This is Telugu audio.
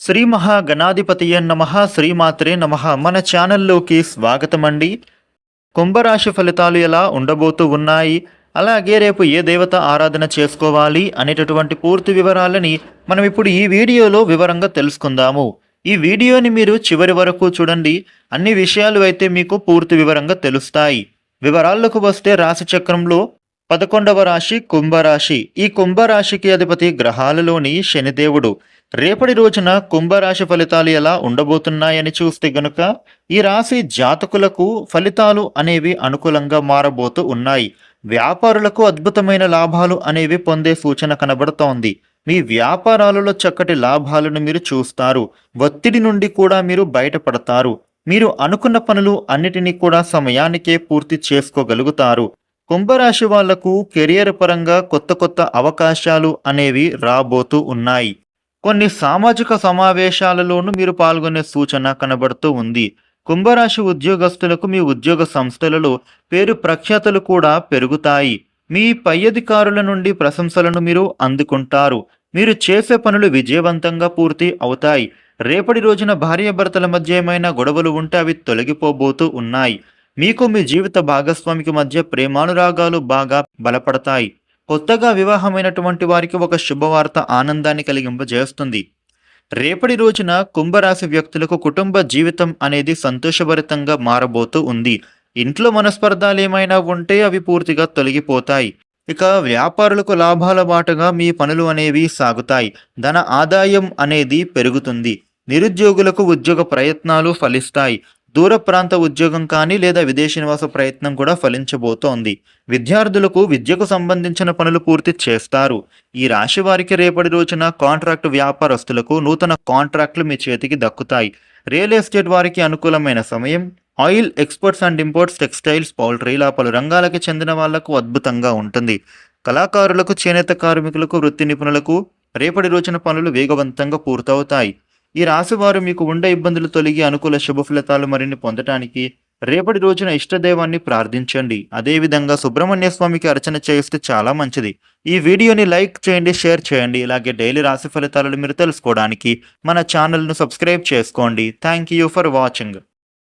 శ్రీ మహాగణాధిపతియ నమ శ్రీమాత్రే నమ. మన ఛానల్లోకి స్వాగతం అండి కుంభరాశి ఫలితాలు ఎలా ఉండబోతూ ఉన్నాయి? అలాగే రేపు ఏ దేవత ఆరాధన చేసుకోవాలి అనేటటువంటి పూర్తి వివరాలని మనం ఇప్పుడు ఈ వీడియోలో వివరంగా తెలుసుకుందాము. ఈ వీడియోని మీరు చివరి వరకు చూడండి. అన్ని విషయాలు అయితే మీకు పూర్తి వివరంగా తెలుస్తాయి. వివరాల్లోకి వస్తే రాశి చక్రంలో పదకొండవ రాశి కుంభరాశి. ఈ కుంభరాశికి అధిపతి గ్రహాలలోని శనిదేవుడు. రేపటి రోజున కుంభరాశి ఫలితాలు ఎలా ఉండబోతున్నాయని చూస్తే గనుక ఈ రాశి జాతకులకు ఫలితాలు అనేవి అనుకూలంగా మారబోతూ ఉన్నాయి. వ్యాపారులకు అద్భుతమైన లాభాలు అనేవి పొందే సూచన కనబడుతోంది. మీ వ్యాపారాలలో చక్కటి లాభాలను మీరు చూస్తారు. ఒత్తిడి నుండి కూడా మీరు బయటపడతారు. మీరు అనుకున్న పనులు అన్నిటినీ కూడా సమయానికే పూర్తి చేసుకోగలుగుతారు. కుంభరాశి వాళ్ళకు కెరియర్ పరంగా కొత్త కొత్త అవకాశాలు అనేవి రాబోతూ ఉన్నాయి. కొన్ని సామాజిక సమావేశాలలోనూ మీరు పాల్గొనే సూచన కనబడుతూ ఉంది. కుంభరాశి ఉద్యోగస్తులకు మీ ఉద్యోగ సంస్థలలో పేరు ప్రఖ్యాతలు కూడా పెరుగుతాయి. మీ పై అధికారుల నుండి ప్రశంసలను మీరు అందుకుంటారు. మీరు చేసే పనులు విజయవంతంగా పూర్తి అవుతాయి. రేపటి రోజున భార్యాభర్తల మధ్య ఏమైనా గొడవలు ఉంటే అవి తొలగిపోబోతూ ఉన్నాయి. మీకు మీ జీవిత భాగస్వామికి మధ్య ప్రేమానురాగాలు బాగా బలపడతాయి. కొత్తగా వివాహమైనటువంటి వారికి ఒక శుభవార్త ఆనందాన్ని కలిగింపజేస్తుంది. రేపటి రోజున కుంభరాశి వ్యక్తులకు కుటుంబ జీవితం అనేది సంతోషభరితంగా మారబోతూ ఉంది. ఇంట్లో మనస్పర్ధాలు ఏమైనా ఉంటే అవి పూర్తిగా తొలగిపోతాయి. ఇక వ్యాపారులకు లాభాల బాటగా మీ పనులు అనేవి సాగుతాయి. ధన ఆదాయం అనేది పెరుగుతుంది. నిరుద్యోగులకు ఉద్యోగ ప్రయత్నాలు ఫలిస్తాయి. దూర ప్రాంత ఉద్యోగం కానీ లేదా విదేశీ నివాస ప్రయత్నం కూడా ఫలించబోతోంది. విద్యార్థులకు విద్యకు సంబంధించిన పనులు పూర్తి చేస్తారు. ఈ రాశి వారికి రేపటి రోజున కాంట్రాక్ట్ వ్యాపారస్తులకు నూతన కాంట్రాక్టులు మీ చేతికి దక్కుతాయి. రియల్ ఎస్టేట్ వారికి అనుకూలమైన సమయం. Oil exports and imports textiles poultry ఇలా పలు రంగాలకు చెందిన వాళ్ళకు అద్భుతంగా ఉంటుంది. కళాకారులకు చేనేత కార్మికులకు వృత్తి నిపుణులకు రేపటి రోజున పనులు వేగవంతంగా పూర్తవుతాయి. ఈ రాశి వారు మీకు ఉండే ఇబ్బందులు తొలగి అనుకూల శుభ ఫలితాలు మరిన్ని పొందటానికి రేపటి రోజున ఇష్టదైవాన్ని ప్రార్థించండి. అదేవిధంగా సుబ్రహ్మణ్య స్వామికి అర్చన చేస్తే చాలా మంచిది. ఈ వీడియోని లైక్ చేయండి షేర్ చేయండి. ఇలాగే డైలీ రాశి ఫలితాలను మీరు తెలుసుకోవడానికి మన ఛానల్ను సబ్స్క్రైబ్ చేసుకోండి. Thank you for watching.